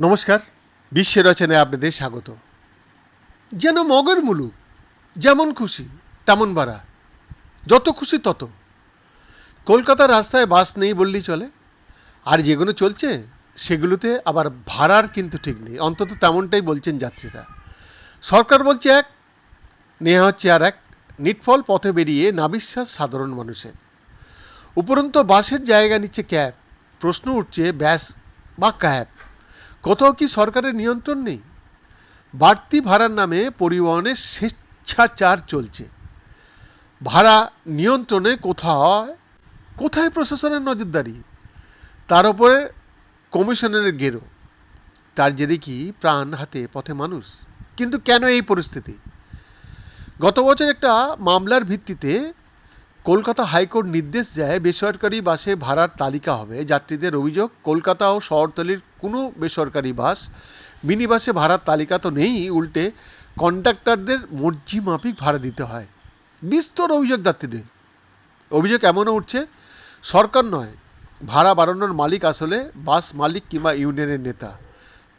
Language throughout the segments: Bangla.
নমস্কার, বিশ্বের রচনায় আপনাদের স্বাগত। যেন মগের মুলুক যেমন খুশি, তেমন ভাড়া যত খুশি তত। কলকাতার রাস্তায় বাস নেই বললেই চলে। আর যেগুলো চলছে, সেগুলোতে আবার ভাড়ার কিন্তু ঠিক নেই। অন্তত তেমনটাই বলছেন যাত্রীরা। সরকার বলছে এক নেওয়া হচ্ছে আর এক। নিটফল পথে বেরিয়ে নাবিশ্বাস সাধারণ মানুষের। উপরন্তু বাসের জায়গা নিচ্ছে ক্যাব। প্রশ্ন উঠছে, ব্যাস, বা ক্যাব? কোথাও কি সরকারের নিয়ন্ত্রণ নেই? বাড়তি ভাড়ার নামে পরিবহনের স্বেচ্ছাচার চলছে। ভাড়া নিয়ন্ত্রণে কোথাও, কোথায় প্রশাসনের নজরদারি? তার উপরে কমিশনারের গেরো। তার জেরে কি প্রাণ হাতে পথে মানুষ? কিন্তু কেন এই পরিস্থিতি? গত বছর একটা মামলার ভিত্তিতে কলকাতা হাইকোর্ট নির্দেশ দেয় বেসরকারি বাসে ভাড়ার তালিকা হবে। যাত্রীদের অভিযোগ, কলকাতা ও শহরতলির কোনো বেসরকারি বাস মিনি বাসে ভাড়ার তালিকা তো নেই, উল্টে কন্ডাক্টরদের মর্জি মাফিক ভাড়া দিতে হয়। বিস্তর অভিযোগ যাত্রীদের। অভিযোগ এমনও উঠছে, সরকার নয়, ভাড়া বাড়ানোর মালিক আসলে বাস মালিক কিংবা ইউনিয়নের নেতা।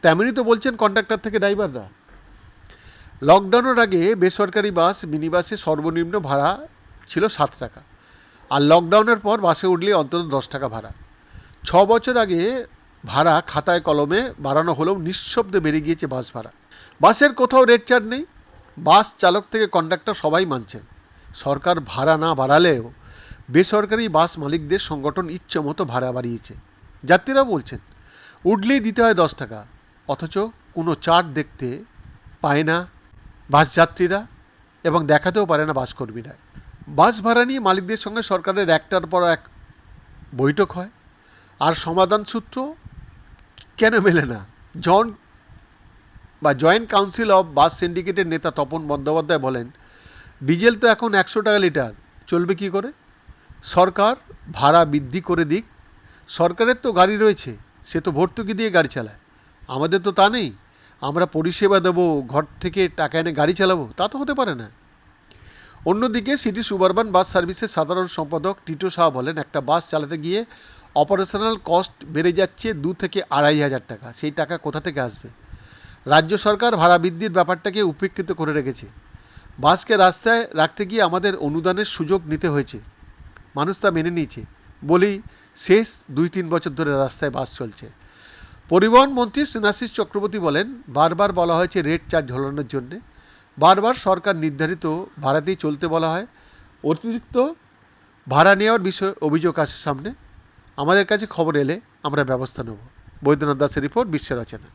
তেমনই তো বলছেন কন্ডাক্টর থেকে ড্রাইভাররা। লকডাউনের আগে বেসরকারি বাস মিনি বাসে সর্বনিম্ন ভাড়া ছিল সাত টাকা। আর লকডাউনের পর বাসে উঠলে অন্তত দশ টাকা ভাড়া। ছ বছর আগে ভাড়া খাতায় কলমে বাড়ানো হলেও নিঃশব্দে বেড়ে গিয়েছে বাস ভাড়া। বাসের কোথাও রেট চার্ট নেই। বাস চালক থেকে কন্ডাক্টর সবাই মানছেন। সরকার ভাড়া না বাড়ালেও বেসরকারি বাস মালিকদের সংগঠন ইচ্ছে মতো ভাড়া বাড়িয়েছে। যাত্রীরা বলছেন, উঠলেই দিতে হয় দশ টাকা। অথচ কোনো চার্ট দেখতে পায় না বাস যাত্রীরা এবং দেখাতেও পারে না বাস কর্মীরা। বাস ভাড়া নিয়ে মালিকদের সঙ্গে সরকারের একটার পর এক বৈঠক হয়। আর সমাধান সূত্র কেন মেলে না? জন বা জয়েন্ট কাউন্সিল অফ বাস সিন্ডিকেটের নেতা তপন বন্দ্যোপাধ্যায় বলেন, ডিজেল তো এখন একশো টাকা লিটার, চলবে কি করে? সরকার ভাড়া বৃদ্ধি করে দিক। সরকারের তো গাড়ি রয়েছে, সে তো ভর্তুকি দিয়ে গাড়ি চালায়। আমাদের তো তা নেই, আমরা পরিষেবা দেবো, ঘর থেকে টাকা এনে গাড়ি চালাবো, তা তো হতে পারে না। অন্যদিকে সিটি সুবারবান বাস সার্ভিসের সাধারণ সম্পাদক টিটো শাহ বলেন, একটা বাস চালাতে গিয়ে অপারেশনাল কস্ট বেড়ে যাচ্ছে দু থেকে আড়াই হাজার টাকা। সেই টাকা কোথা থেকে আসবে? রাজ্য সরকার ভাড়া বৃদ্ধির ব্যাপারটাকে উপেক্ষিত করে রেখেছে। বাসকে রাস্তায় রাখতে গিয়ে আমাদের অনুদানের সুযোগ নিতে হয়েছে। মানুষ তা মেনে নিয়েছে। বলেই শেষ দুই তিন বছর ধরে রাস্তায় বাস চলছে। পরিবহন মন্ত্রী স্নেহাশিস চক্রবর্তী বলেন, বারবার বলা হয়েছে রেট চার্জ ঢলানোর জন্যে। বারবার সরকার নির্ধারিত ভাড়াতেই চলতে বলা হয়। অতিরিক্ত ভাড়া নেওয়ার বিষয়ে অভিযোগ আসে সামনে। আমাদের কাছে খবর এলে আমরা ব্যবস্থা নেব। বৈদ্যনাথ দাসের রিপোর্ট বিশ্বের রচনা